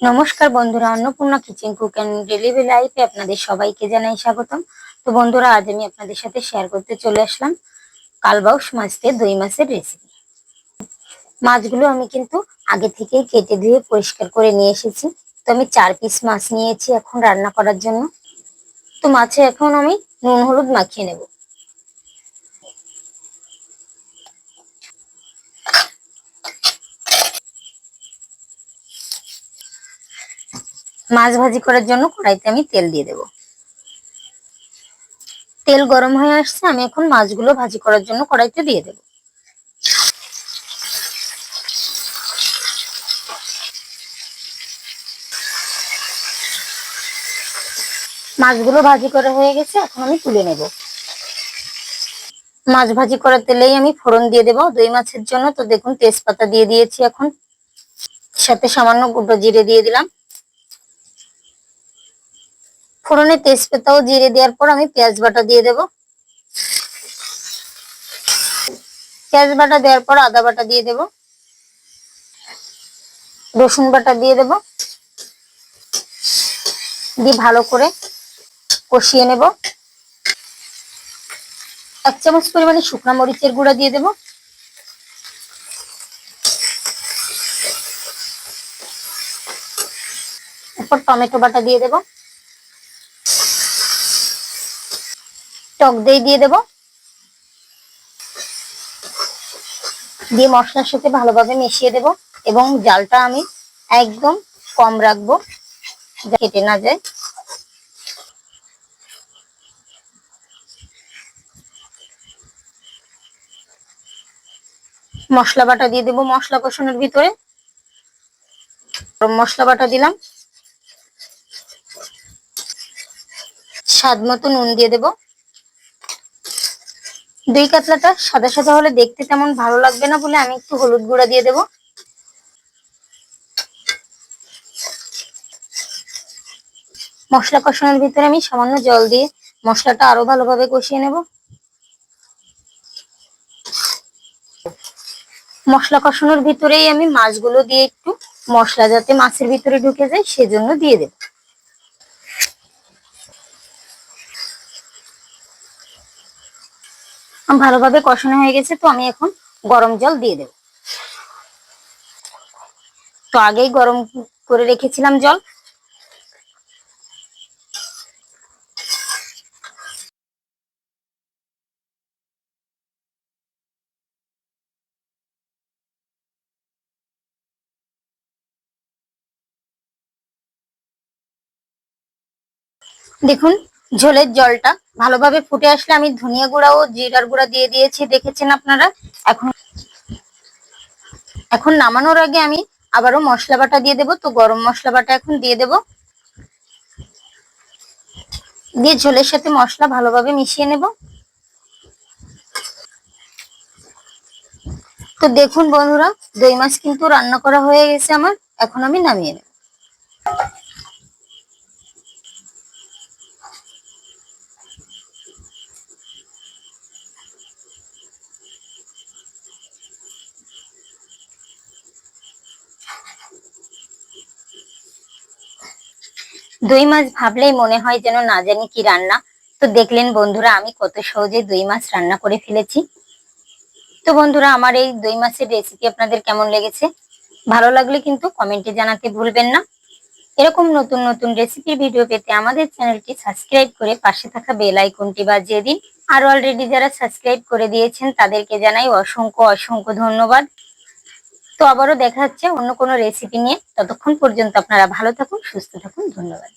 নমস্কার বন্ধুরা, Annapurna kitchen cook and delivery লাইফে আপনাদের সবাইকে জানাই স্বাগতম। তো বন্ধুরা, আজ আমি আপনাদের সাথে শেয়ার করতে চলে আসলাম কালবাউস মাছ দিয়ে দই মাছের রেসিপি মাছগুলো আমি কিন্তু আগে থেকেই কেটে ধুয়ে পরিষ্কার করে নিয়ে এসেছি। তো আমি চার পিস মাছ নিয়েছি এখন রান্না করার জন্য। তো মাছে এখন আমি নুন, হলুদ মাখিয়ে নেব। মাছ ভাজি করার জন্য কড়াইতে আমি তেল দিয়ে দেব। তেল গরম হয়ে আসছে, আমি এখন মাছগুলো ভাজি করার জন্য কড়াইতে দিয়ে দেব। মাছগুলো ভাজি করা হয়ে গেছে, এখন আমি তুলে নেব। মাছ ভাজি করার তেলেই আমি ফোড়ন দিয়ে দেবো, দই মাছের জন্য। তো দেখুন, তেজপাতা দিয়ে দিয়েছি এখন। সাথে সামান্য গুঁড়ো জিরে দিয়ে দিলাম। ফোড়নে তেজপাতা ও জিরে দেওয়ার পর আমি পেঁয়াজ বাটা দিয়ে দেব। পেঁয়াজ বাটা দেওয়ার পর আদা বাটা দিয়ে দেব। রসুন বাটা দিয়ে দেব। দিয়ে ভালো করে কষিয়ে নেব। এক চামচ পরিমাণে শুকনা মরিচের গুঁড়া দিয়ে দেব। এরপর টমেটো বাটা দিয়ে দেবো। টক দই দিয়ে দেব। দিয়ে মশলার সাথে ভালোভাবে মিশিয়ে দেব এবং জালটা আমি একদম কম রাখব কেটে না যায়। মশলা বাটা দিয়ে দেবো মশলা কষানোর ভিতরে। মশলা বাটা দিলাম। স্বাদ মতো নুন দিয়ে দেবো। দই কাতলাটা সাদা সাদা হলে দেখতে তেমন ভালো লাগবে না বলে আমি একটু হলুদ গুঁড়া দিয়ে দেব। মশলা কষানোর ভিতরে আমি সামান্য জল দিয়ে মশলাটা আরও ভালোভাবে কষিয়ে নেব। মশলা কষানোর ভিতরেই আমি মাছগুলো দিয়ে একটু মশলা যাতে মাছের ভিতরে ঢুকে যায় সেজন্য দিয়ে দেবো। ভালোভাবে কষানো হয়ে গেছে, তো আমি এখন গরম জল দিয়ে দেব। তো আগেই গরম করে রেখেছিলাম জল। দেখুন, ঝোলের জলটা ভালোভাবে ফুটে আসলে আমি ধনিয়া গুঁড়া ও জিরার গুঁড়া দিয়ে দিয়েছি, দেখেছেন আপনারা? এখন এখন নামানোর আগে আমি আবারও মশলা বাটা দিয়ে দেবো। তো গরম মশলা বাটা এখন দিয়ে দেব। দিয়ে ঝোলের সাথে মশলা ভালোভাবে মিশিয়ে নেব। তো দেখুন বন্ধুরা, দই মাছ কিন্তু রান্না করা হয়ে গেছে আমার। এখন আমি নামিয়ে নেব। দই মাছ ভাবলেই মনে হয় যেন না জানি কি রান্না। তো দেখলেন বন্ধুরা, আমি কত সহজে দুই মাছ রান্না করে ফেলেছি। তো বন্ধুরা, আমার এই দই মাছের রেসিপি আপনাদের কেমন লেগেছে? ভালো লাগলে কিন্তু কমেন্টে জানাতে ভুলবেন না। এরকম নতুন নতুন রেসিপির ভিডিও পেতে আমাদের চ্যানেলটি সাবস্ক্রাইব করে পাশে থাকা বেল আইকনটি বাজিয়ে দিন। আর অলরেডি যারা সাবস্ক্রাইব করে দিয়েছেন, তাদেরকে জানাই অসংখ্য অসংখ্য ধন্যবাদ। তো আবারও দেখা হচ্ছে অন্য কোনো রেসিপি নিয়ে। ততক্ষণ পর্যন্ত আপনারা ভালো থাকুন, সুস্থ থাকুন, ধন্যবাদ।